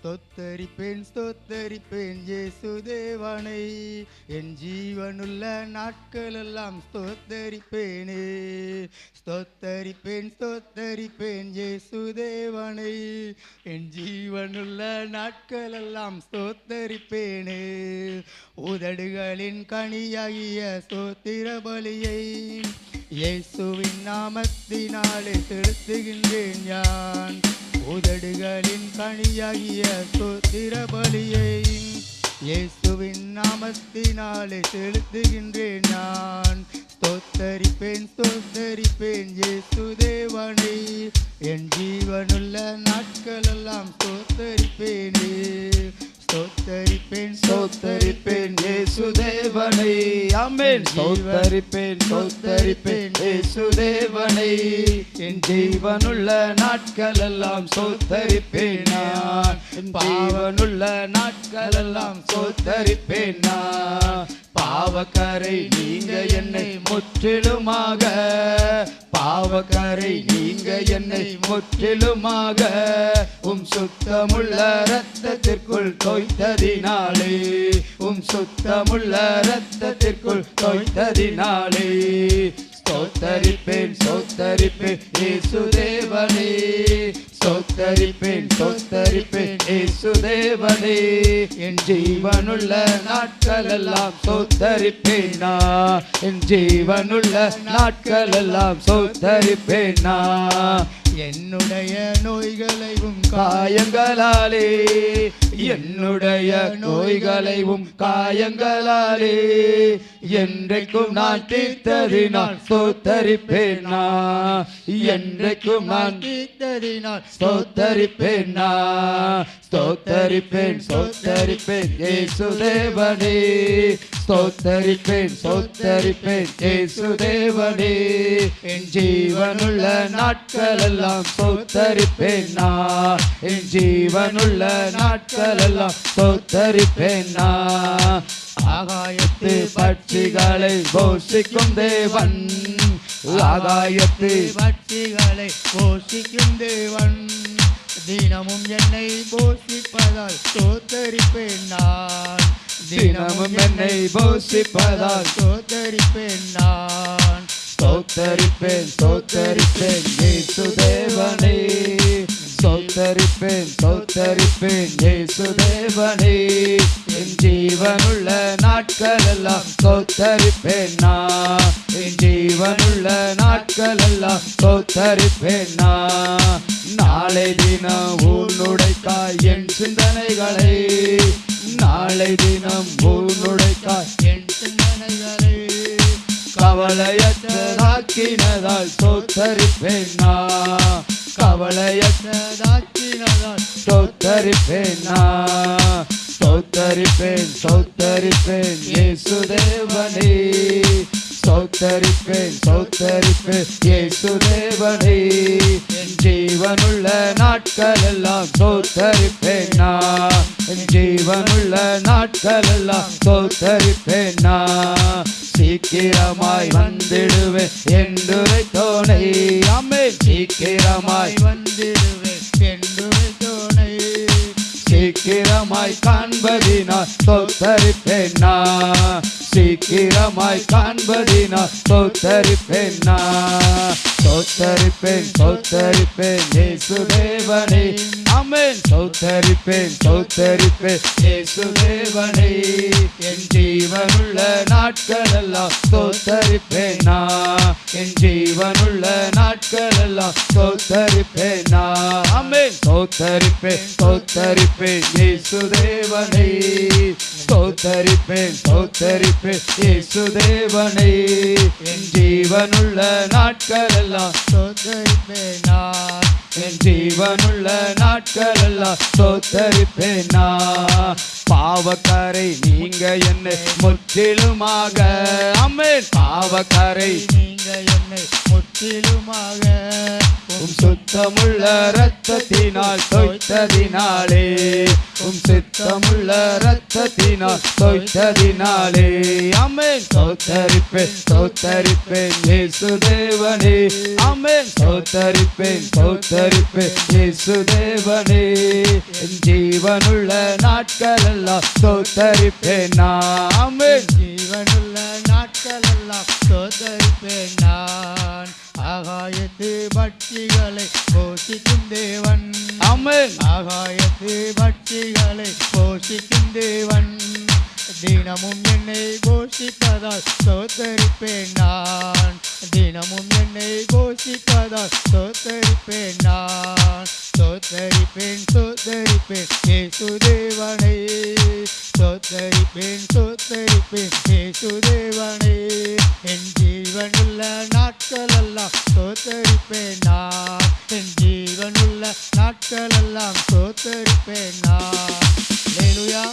ஸ்தோத்தரிப்பேன் ஸ்தோத்தரிப்பேன் இயேசு தேவனை. என் ஜீவனுள்ள நாட்களெல்லாம் ஸ்தோத்தரிப்பேனே ஸ்தோத்தரிப்பேன் ஸ்தோத்தரிப்பேன் இயேசு தேவனை. என் ஜீவனுள்ள நாட்களெல்லாம் ஸ்தோத்தரிப்பேனே உதடுகளின் கனியாகிய ஸ்தோத்திர பலியை இயேசுவின் நாமத்தினாலே செலுத்துகின்றேன் யான். உதடுகளின் கனியாகிய ஸ்தோத்திர பலியை இயேசுவின் நாமத்தினாலே செலுத்துகின்றேன் நான். தோத்தரிப்பேன் தோத்தரிப்பேன் இயேசு தேவனை. என் ஜீவனுள்ள நாட்களெல்லாம் தோத்தரிப்பேனே. ஸ்தோத்தரிப்பேன் ஸ்தோத்தரிப்பேன் இயேசு தேவனை ஆமென் ஸ்தோத்தரிப்பேன் ஸ்தோத்தரிப்பேன் இயேசு தேவனை என் ஜீவனுள்ள நாட்களெல்லாம் ஸ்தோத்தரிப்பேன் நான். என் ஜீவனுள்ள நாட்களெல்லாம் ஸ்தோத்தரிப்பேன் நான். பாவக்கரை நீங்க என்னை முற்றிலுமாக பாவக்கரை நீங்க என்னை முற்றிலுமாக உம் சுத்தமுள்ள ரத்தத்திற்குள் தோய்த்ததினாலே உம் சுத்தமுள்ள ரத்தத்திற்குள் தோய்த்ததினாலே. ஸ்தோத்தரிப்பேன் ஸ்தோத்தரிப்பேன் இயேசு தேவனே. ஸ்தோத்தரிப்பேன் ஸ்தோத்தரிப்பேன் ஏசு தேவனே என் ஜீவனுள்ள நாட்களெல்லாம் ஸ்தோத்தரிப்பேன் நான் என் ஜீவனுள்ள நாட்களெல்லாம் ஸ்தோத்தரிப்பேன் நான் என்னுடைய நோய்களையும் காயங்களாலே என்னுடைய நோய்களையும் காயங்களாலே என்றைக்கும் நான் தீர்த்ததினால் ஸ்தோத்தரிப்பேன்? என்றைக்கும் நான் தீர்த்ததினால் ஸ்தோத்தரிப்பேன்? நான் ஸ்தோத்தரிப்பேன் ஸ்தோத்தரிப்பேன் இயேசு தேவனே ஸ்தோத்தரிப்பேன் ஸ்தோத்தரிப்பேன் இயேசு தேவனே என் ஜீவனுள்ள நாட்களெல்லாம் ஸ்தோத்தரிப்பேன்? நான் என் ஜீவனுள்ள நாட்கள் நாட்களெல்லாம் ஸ்தோத்தரிப்பேன் நான் ஆகாயத்து பட்சிகளை போஷிக்கும் தேவன். ஆகாயத்து பட்சிகளை போஷிக்கும் தேவன். தினமும் என்னை போஷிப்பதால் ஸ்தோத்தரிப்பேன் நான் தினமும் என்னை போஷிப்பதால் ஸ்தோத்தரிப்பேன் நான் ஸ்தோத்தரிப்பேன் ஸ்தோத்தரிப்பேன் தேவனே. ஸ்தோத்தரிப்பேன் ஸ்தோத்தரிப்பேன் இயேசு தேவனே என் ஜீவனுள்ள நாட்களெல்லாம் ஸ்தோத்தரிப்பேன் நான் என் ஜீவனுள்ள நாட்களெல்லாம் ஸ்தோத்தரிப்பேன் நான் நாளை தினம் உன்னுடைக்காய் என் சிந்தனைகளை. நாளை தினம் உன்னுடைக்காய் என் சிந்தனைகளை. கவலையற்றதாக்கினதால் ஸ்தோத்தரிப்பேன் நான் கவலையற்ற ஸ்தோத்தரிப்பேன் நான் ஸ்தோத்தரிப்பேன் ஸ்தோத்தரிப்பேன் இயேசு தேவனே ஸ்தோத்தரிப்பேன் ஸ்தோத்தரிப்பேன் இயேசு தேவனே என் ஜீவனுள்ள நாட்களெல்லாம் ஸ்தோத்தரிப்பேன்? நான் என் ஜீவனுள்ள நாட்களெல்லாம் ஸ்தோத்தரிப்பேன்? நான் சீக்கிரமாய் வந்திடுவேன் என்று தோணை அம்மே சீக்கிரமாய் வந்திடுவேன். சீக்கிரமாய் காண்பதினால் ஸ்தோத்தரிப்பேன் நான் சீக்கிரமாய் காண்பதினால் ஸ்தோத்தரிப்பேன் சௌத்தரிப்பேன் சௌத்தரிப்பேன் ஸ்தோத்தரிப்பேன் இயேசு தேவனே அமேன் ஸ்தோத்தரிப்பேன் ஸ்தோத்தரிப்பேன் இயேசு என் ஜீவனுள்ள நாட்களெல்லாம் ஸ்தோத்தரிப்பேன் நான் என் ஜீவனுள்ள நாட்களெல்லாம் ஸ்தோத்தரிப்பேன் நான் அமேன் சௌத்தரிப்பேன் சௌத்தரிப்பேன் இயேசு சௌத்தரிப்பேன் சௌத்தரிப்பேன் ஸ்தோத்தரிப்பேன் என் ஜீவனுள்ள நாட்களெல்லாம். ஸ்தோத்தரிப்பேன் நான் என் ஜீவனுள்ள நாட்களெல்லாம் ஸ்தோத்தரிப்பேன் நான் பாவக்கரை நீங்க என்னை முற்றிலுமாக அம்மேன் பாவக்கரை நீங்க என்னை முற்றிலுமாக முற்றிலுமாக உம் சுத்தமுள்ள இரத்தத்தினால் தோய்த்ததினாலே. உம் சுத்தமுள்ள இரத்தத்தினால் தோய்த்ததினாலே. அமேன் சோத்தரிப்பேன் சோத்தரிப்பேன் இயேசு தேவனே அமேன் சோத்தரிப்பேன் சோத்தரிப்பேன் இயேசு தேவனே என் ஜீவனுள்ள நாட்கள் எல்லாம் சோத்தரிப்பேன் நான் அமேன் ஜீவனுள்ள நாட்களெல்லாம் சோதரிப்பேன் நான் ஆகாயத்து பட்சிகளை போஷிக்கும் தேவன் அமேன் ஆகாயத்து பட்சிகளை போஷிக்கும் தேவன் தினமும் என்னை போஷிப்பதால் சோத்தரிப்பேன் நான். தினமும் என்னை போஷிப்பதால் சோத்தரிப்பேன் நான். சோத்தரிப்பேன் சோத்தரிப்பேன் தேவனை. சொத்தரிப்பேன் சொத்தரிப்பேன் ஏசுதேவனே என் ஜீவனுள்ள நாட்களெல்லாம் சொத்தரிப்பேன் நான் என் ஜீவனுள்ள நாட்களெல்லாம் சொத்தரிப்பேன் நான் லேலுயா